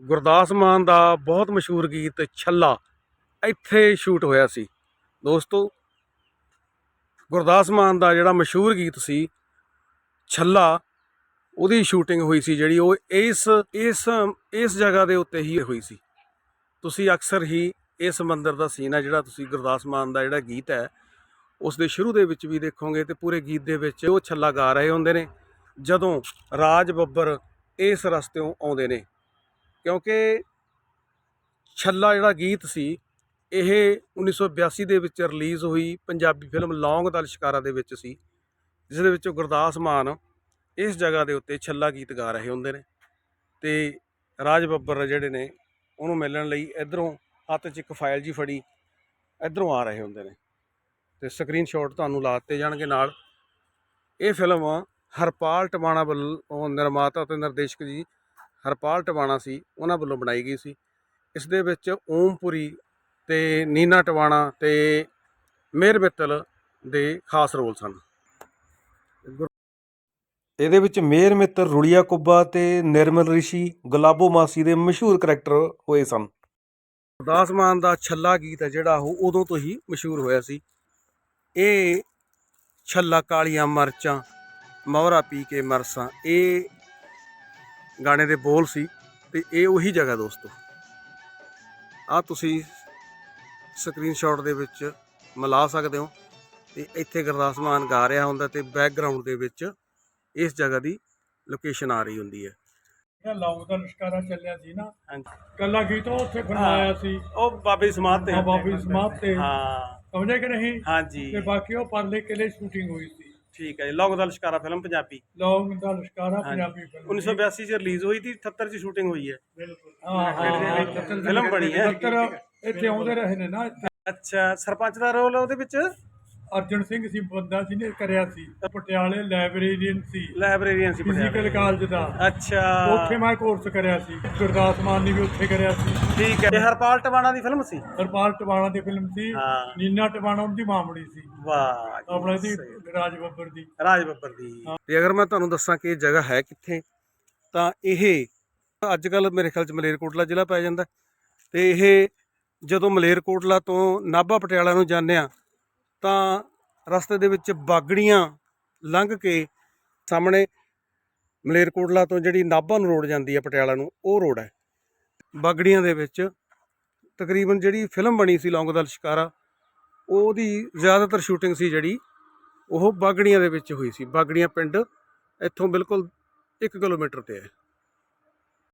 ਗੁਰਦਾਸ ਮਾਨ ਦਾ ਬਹੁਤ ਮਸ਼ਹੂਰ ਗੀਤ ਛੱਲਾ ਇੱਥੇ ਸ਼ੂਟ ਹੋਇਆ ਸੀ। ਦੋਸਤੋ, ਗੁਰਦਾਸ ਮਾਨ ਦਾ ਜਿਹੜਾ ਮਸ਼ਹੂਰ ਗੀਤ ਸੀ ਛੱਲਾ, ਉਹਦੀ ਸ਼ੂਟਿੰਗ ਹੋਈ ਸੀ ਜਿਹੜੀ ਉਹ ਇਸ ਇਸ ਇਸ ਜਗ੍ਹਾ ਦੇ ਉੱਤੇ ਹੀ ਹੋਈ ਸੀ। ਤੁਸੀਂ ਅਕਸਰ ਹੀ ਇਸ ਮੰਦਰ ਦਾ ਸੀਨ ਹੈ ਜਿਹੜਾ ਤੁਸੀਂ ਗੁਰਦਾਸ ਮਾਨ ਦਾ ਜਿਹੜਾ ਗੀਤ ਹੈ, ਉਸ ਦੇ ਸ਼ੁਰੂ ਦੇ ਵਿੱਚ ਵੀ ਦੇਖੋਗੇ ਤੇ ਪੂਰੇ ਗੀਤ ਦੇ ਵਿੱਚ ਉਹ ਛੱਲਾ ਗਾ ਰਹੇ ਹੁੰਦੇ ਨੇ, ਜਦੋਂ ਰਾਜ ਬੱਬਰ ਇਸ ਰਸਤਿਓਂ ਆਉਂਦੇ ਨੇ। ਕਿਉਂਕਿ ਛੱਲਾ ਜਿਹੜਾ ਗੀਤ ਸੀ, ਇਹ 1982 ਦੇ ਵਿੱਚ ਰਿਲੀਜ਼ ਹੋਈ, ਪੰਜਾਬੀ ਫਿਲਮ ਲੌਂਗ ਦਾ ਲਿਸ਼ਕਾਰਾ ਦੇ ਵਿੱਚ ਸੀ, ਜਿਸ ਦੇ ਵਿੱਚ ਗੁਰਦਾਸ ਮਾਨ ਇਸ ਜਗ੍ਹਾ ਦੇ ਉੱਤੇ ਛੱਲਾ ਗੀਤ ਗਾ ਰਹੇ ਹੁੰਦੇ ਨੇ ਤੇ ਰਾਜ ਬੱਬਰ ਜਿਹੜੇ ਨੇ, ਉਹਨੂੰ ਮਿਲਣ ਲਈ ਇਧਰੋਂ ਹੱਥ 'ਚ ਇੱਕ ਫਾਈਲ ਜੀ ਫੜੀ, ਇਧਰੋਂ ਆ ਰਹੇ ਹੁੰਦੇ ਨੇ ਤੇ ਸਕਰੀਨਸ਼ਾਟ ਤੁਹਾਨੂੰ ਲਾ ਦਿੱਤੇ ਜਾਣਗੇ ਨਾਲ। ਇਹ ਫਿਲਮ ਹਰਪਾਲ ਟਵਾਣਾ ਵੱਲੋਂ ਨਿਰਮਾਤਾ ਤੇ ਨਿਰਦੇਸ਼ਕ ਜੀ ਹਰਪਾਲ ਟਵਾਣਾ ਸੀ ਉਹਨਾਂ ਵੱਲੋਂ ਬਣਾਈ ਗਈ ਸੀ। ਇਸ ਦੇ ਵਿੱਚ ਓਮਪੁਰੀ ਤੇ ਨੀਨਾ ਟਵਾਣਾ ਤੇ ਮੇਰ ਮਿੱਤਲ ਦੇ ਖਾਸ ਰੋਲ ਸਨ। ਇਹਦੇ ਵਿੱਚ ਮੇਰ ਮਿੱਤਰ ਰੁੜੀਆ ਕੁੱਬਾ ਤੇ ਨਿਰਮਲ ਰਿਸ਼ੀ ਗੁਲਾਬੋ ਮਾਸੀ ਦੇ ਮਸ਼ਹੂਰ ਕਰੈਕਟਰ ਹੋਏ ਸਨ। ਗੁਰਦਾਸ ਮਾਨ ਦਾ ਛੱਲਾ ਗੀਤ ਹੈ ਜਿਹੜਾ ਉਹ ਉਦੋਂ ਤੋਂ ਹੀ ਮਸ਼ਹੂਰ ਹੋਇਆ ਸੀ। ਇਹ ਛੱਲਾ ਕਾਲੀਆਂ ਮਰਚਾਂ ਮੌਰਾ ਪੀ ਕੇ ਮਰਸਾਂ ਇਹ ਗਾਣੇ ਦੇ ਬੋਲ ਸੀ ਤੇ ਇਹ ਉਹੀ ਜਗ੍ਹਾ ਦੋਸਤੋ। ਆ ਤੁਸੀਂ ਸਕਰੀਨਸ਼ਾਟ ਦੇ ਵਿੱਚ ਮਿਲਾ ਸਕਦੇ ਹੋ ਤੇ ਇੱਥੇ ਗੁਰਦਾਸ ਮਾਨ ਗਾ ਰਿਹਾ ਹੁੰਦਾ ਤੇ ਬੈਕਗ੍ਰਾਉਂਡ ਦੇ ਵਿੱਚ ਇਸ ਜਗ੍ਹਾ ਦੀ ਲੋਕੇਸ਼ਨ ਆ ਰਹੀ ਹੁੰਦੀ ਹੈ। ਜਿਹੜਾ ਲੌਂਗ ਦਾ ਲਸ਼ਕਾਰਾ ਚੱਲਿਆ ਸੀ ਨਾ ਹਾਂਜੀ। ਕੱਲਾ ਗੀਤ ਉਹ ਉੱਥੇ ਬਣਾਇਆ ਸੀ। ਉਹ ਬਾਬੇ ਸਮਾਧ ਤੇ ਆ ਬਾਬੀ ਸਮਾਧ ਤੇ। ਹਾਂ। ਸਮਝੇ ਕਿ ਨਹੀਂ? ਹਾਂਜੀ। ਤੇ ਬਾਕੀ ਉਹ ਪਰਲੇ ਕਿਲੇ ਸ਼ੂਟਿੰਗ ਹੋਈ ਸੀ। ਠੀਕ ਹੈ ਜੀ ਲੌਂਗ ਦਾ ਲਿਸ਼ਕਾਰਾ ਫਿਲਮ ਪੰਜਾਬੀ। ਲੌਂਗ ਦਾ ਲਸ਼ਕਾਰਾ ਪੰਜਾਬੀ ਫਿਲਮ 1982 ਚ ਰਿਲੀਜ਼ ਹੋਈ ਸੀ 78 ਚ ਸ਼ੂਟਿੰਗ ਹੋਈ ਹੈ। ਹਾਂ ਹਾਂ ਫਿਲਮ ਬਣੀ ਹੈ। ਇੱਥੇ ਆਉਂਦੇ ਰਹੇ ਨੇ ਨਾ ਅੱਛਾ ਸਰਪੰਚ ਦਾ ਰੋਲ ਉਹਦੇ ਵਿੱਚ? ਅਰਜਨ ਸਿੰਘ ਸੀ ਬੰਦਾ ਸੀ ਨੇ ਕਰਿਆ ਸੀ। ਪਟਿਆਲੇ ਲਾਇਬ੍ਰੇਰੀਅਨ ਸੀ। ਲਾਇਬ੍ਰੇਰੀਅਨ ਸੀ ਪਟਿਆਲਾ। ਫਿਜ਼ੀਕਲ ਕਾਲਜ ਦਾ। ਅੱਛਾ। ਉੱਥੇ ਮੈਂ ਕੋਰਸ ਕਰਿਆ ਸੀ। ਗੁਰਦਾਸ ਮਾਨ ਨੇ ਵੀ ਉੱਥੇ ਕਰਿਆ ਸੀ। ਠੀਕ ਹੈ। ਇਹ ਹਰਪਾਲ ਟਵਾਣਾ ਦੀ ਫਿਲਮ ਸੀ? ਹਰਪਾਲ ਟਵਾਣਾ ਦੀ ਫਿਲਮ ਸੀ। ਨੀਨਾ ਟਵਾਣਾ ਉਹਦੀ ਮਾਮੜੀ ਸੀ। ਵਾਹ ਆਪਣਾ ਦੀ। ਰਾਜ ਬੱਬਰ ਦੀ। ਰਾਜ ਬੱਬਰ ਦੀ। ਤੇ ਅਗਰ ਮੈਂ ਤੁਹਾਨੂੰ ਦੱਸਾਂ ਕਿ ਇਹ ਜਗ੍ਹਾ ਹੈ ਕਿੱਥੇ ਤਾਂ ਇਹ ਅੱਜ ਕੱਲ ਮੇਰੇ ਖਿਆਲ ਚ ਮਲੇਰਕੋਟਲਾ ਜ਼ਿਲ੍ਹਾ ਪੈ ਜਾਂਦਾ। ਤੇ ਇਹ ਜਦੋਂ ਮਲੇਰਕੋਟਲਾ ਤੋਂ ਨਾਭਾ ਪਟਿਆਲਾ ਨੂੰ ਜਾਂਦੇ ਆ ਤਾਂ ਰਸਤੇ ਦੇ ਵਿੱਚ ਬਾਗੜੀਆਂ ਲੰਘ ਕੇ ਸਾਹਮਣੇ ਮਲੇਰਕੋਟਲਾ ਤੋਂ ਜਿਹੜੀ ਨਾਭਾ ਨੂੰ ਰੋਡ ਜਾਂਦੀ ਹੈ ਪਟਿਆਲਾ ਨੂੰ, ਉਹ ਰੋਡ ਹੈ। ਬਾਗੜੀਆਂ ਦੇ ਵਿੱਚ ਤਕਰੀਬਨ ਜਿਹੜੀ ਫਿਲਮ ਬਣੀ ਸੀ ਲੌਂਗ ਦਾ ਲਿਸ਼ਕਾਰਾ ਉਹਦੀ ਜ਼ਿਆਦਾਤਰ ਸ਼ੂਟਿੰਗ ਸੀ ਜਿਹੜੀ ਉਹ ਬਾਗੜੀਆਂ ਦੇ ਵਿੱਚ ਹੋਈ ਸੀ। ਬਾਗੜੀਆਂ ਪਿੰਡ ਇੱਥੋਂ ਬਿਲਕੁਲ 1 ਕਿਲੋਮੀਟਰ ਤੇ ਹੈ।